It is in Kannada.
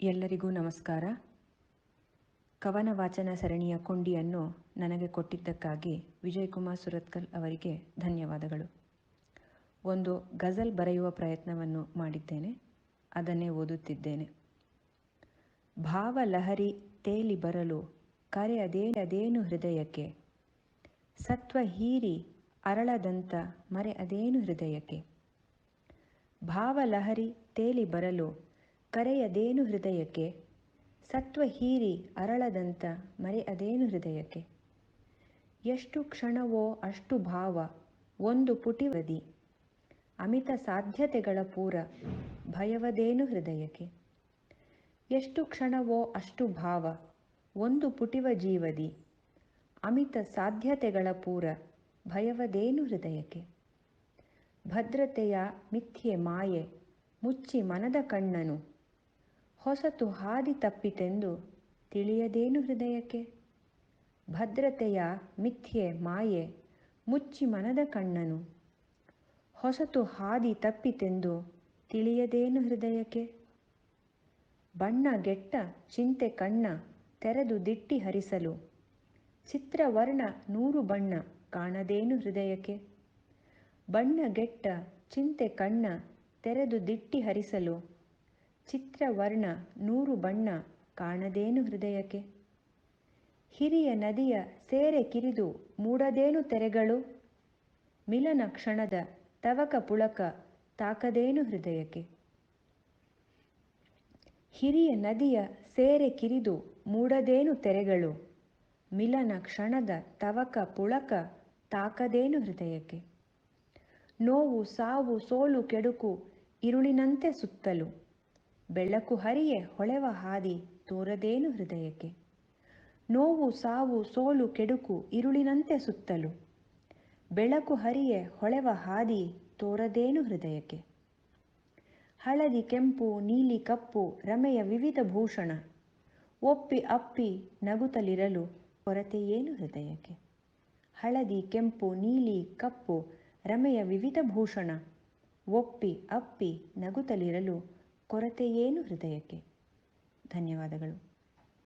ಎಲ್ಲರಿಗೂ ನಮಸ್ಕಾರ. ಕವನ ವಾಚನ ಸರಣಿಯ ಕೊಂಡಿಯನ್ನು ನನಗೆ ಕೊಟ್ಟಿದ್ದಕ್ಕಾಗಿ ವಿಜಯಕುಮಾರ್ ಸುರತ್ಕಲ್ ಅವರಿಗೆ ಧನ್ಯವಾದಗಳು. ಒಂದು ಗಜಲ್ ಬರೆಯುವ ಪ್ರಯತ್ನವನ್ನು ಮಾಡಿದ್ದೇನೆ, ಅದನ್ನೇ ಓದುತ್ತಿದ್ದೇನೆ. ಭಾವಲಹರಿ ತೇಲಿ ಬರಲು ಕರೆ ಅದೇ ಅದೇನು ಹೃದಯಕ್ಕೆ? ಸತ್ವ ಹೀರಿ ಅರಳದಂತ ಮರೆ ಅದೇನು ಹೃದಯಕ್ಕೆ? ಭಾವಲಹರಿ ತೇಲಿ ಬರಲು ಕರೆಯದೇನು ಹೃದಯಕ್ಕೆ? ಸತ್ವ ಹೀರಿ ಅರಳದಂತ ಮರೆ ಅದೇನು ಹೃದಯಕ್ಕೆ? ಎಷ್ಟು ಕ್ಷಣವೋ ಅಷ್ಟು ಭಾವ, ಒಂದು ಪುಟಿವದಿ. ಅಮಿತ ಸಾಧ್ಯತೆಗಳ ಪೂರ, ಭಯವದೇನು ಹೃದಯಕ್ಕೆ? ಎಷ್ಟು ಕ್ಷಣವೋ ಅಷ್ಟು ಭಾವ, ಒಂದು ಪುಟಿವ ಜೀವದಿ. ಅಮಿತ ಸಾಧ್ಯತೆಗಳ ಪೂರ, ಭಯವದೇನು ಹೃದಯಕ್ಕೆ? ಭದ್ರತೆಯ ಮಿಥ್ಯೆ ಮಾಯೆ, ಮುಚ್ಚಿ ಮನದ ಕಣ್ಣನು ಹೊಸತು ಹಾದಿ ತಪ್ಪಿತೆಂದು ತಿಳಿಯದೇನು ಹೃದಯಕ್ಕೆ? ಭದ್ರತೆಯ ಮಿಥ್ಯೆ ಮಾಯೆ ಮುಚ್ಚಿ ಮನದ ಕಣ್ಣನು. ಹೊಸತು ಹಾದಿ ತಪ್ಪಿತೆಂದು ತಿಳಿಯದೇನು ಹೃದಯಕ್ಕೆ? ಬಣ್ಣ ಗೆಟ್ಟ ಚಿಂತೆ ಕಣ್ಣ ತೆರೆದು ದಿಟ್ಟಿ ಹರಿಸಲು. ಚಿತ್ರವರ್ಣ ನೂರು ಬಣ್ಣ ಕಾಣದೇನು ಹೃದಯಕ್ಕೆ? ಬಣ್ಣ ಗೆಟ್ಟ ಚಿಂತೆ ಕಣ್ಣ ತೆರೆದು ದಿಟ್ಟಿ ಹರಿಸಲು. ಚಿತ್ರವರ್ಣ ನೂರು ಬಣ್ಣ ಕಾಣದೇನು ಹೃದಯಕ್ಕೆ? ಹಿರಿಯ ನದಿಯ ಸೇರೆ ಕಿರಿದು ಮೂಡದೇನು ತೆರೆಗಳು? ಮಿಲನ ಕ್ಷಣದ ತವಕ ಪುಳಕ ತಾಕದೇನು ಹೃದಯಕ್ಕೆ? ಹಿರಿಯ ನದಿಯ ಸೇರೆ ಕಿರಿದು ಮೂಡದೇನು ತೆರೆಗಳು? ಮಿಲನ ಕ್ಷಣದ ತವಕ ಪುಳಕ ತಾಕದೇನು ಹೃದಯಕ್ಕೆ? ನೋವು ಸಾವು ಸೋಲು ಕೆಡುಕು, ಇರುಳಿನಂತೆ ಸುತ್ತಲು. ಬೆಳಕು ಹರಿಯೇ ಹೊಳೆವ ಹಾದಿ ತೋರದೇನು ಹೃದಯಕ್ಕೆ? ನೋವು, ಸಾವು, ಸೋಲು, ಕೆಡುಕು ಇರುಳಿನಂತೆ ಸುತ್ತಲು. ಬೆಳಕು ಹರಿಯೇ ಹೊಳೆವ ಹಾದಿ ತೋರದೇನು ಹೃದಯಕ್ಕೆ? ಹಳದಿ ಕೆಂಪು, ನೀಲಿ ಕಪ್ಪು, ರಮೆಯ ವಿವಿಧ ಭೂಷಣ. ಒಪ್ಪಿ ಅಪ್ಪಿ ನಗುತ್ತಲಿರಲು ಕೊರತೆಯೇನು ಹೃದಯಕ್ಕೆ? ಹಳದಿ ಕೆಂಪು, ನೀಲಿ ಕಪ್ಪು, ರಮೆಯ ವಿವಿಧ ಭೂಷಣ. ಒಪ್ಪಿ ಅಪ್ಪಿ ನಗುತ್ತಲಿರಲು ಕೊರತೆಯೇನು ಹೃದಯಕ್ಕೆ? ಧನ್ಯವಾದಗಳು.